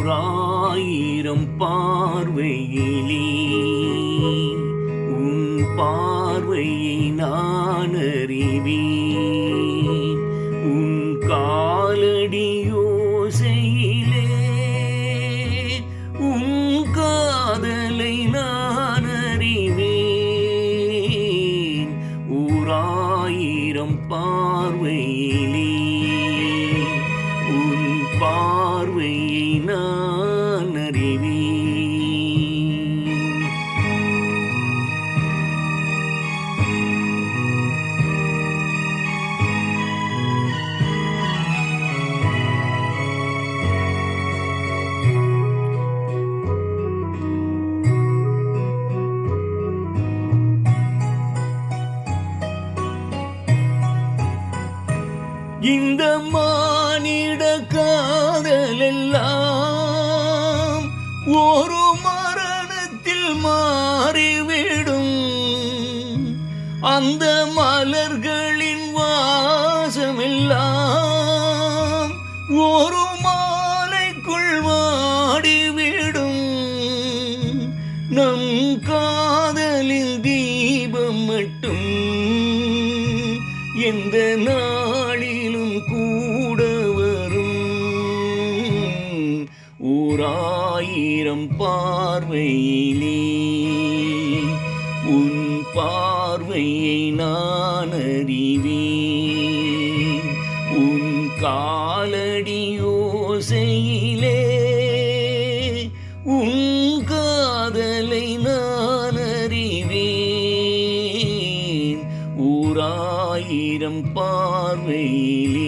ஓராயிரம் பார்வையிலே உன் பார்வையை நான் அறிவேன் உன் காலடியோசையிலே உன் காதலை நான் அறிவேன் ஓராயிரம் பார்வையிலே பார்வையை நான் அறிவேன். இந்த அந்த மலர்களின் வாசமெல்லாம் ஒரு மாலைக்குள் வாடிவிடும். நம் காதலின் தீபம் மட்டும் எந்த நாளிலும் கூட வரும். ஓராயிரம் பார்வையிலே பார்வையை நான் அறிவேன் உன் காலடி யோசையிலே உன் காதலை நான் அறிவேன் ஓராயிரம் பார்வையிலே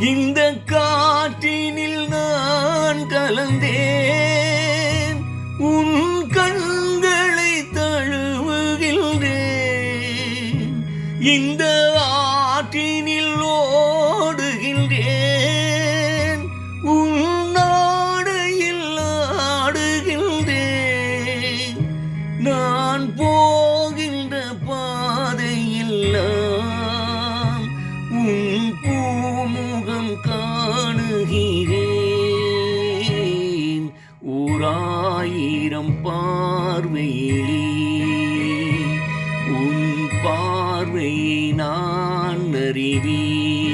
இந்த காற்றினில் நான் கலந்தேன். உன் கண்களை தழுவுகின்றேன். இந்த ஆற்றின் ஓராயிரம் பார்வையிலே உன் பார்வையை நான் அறிவேன்.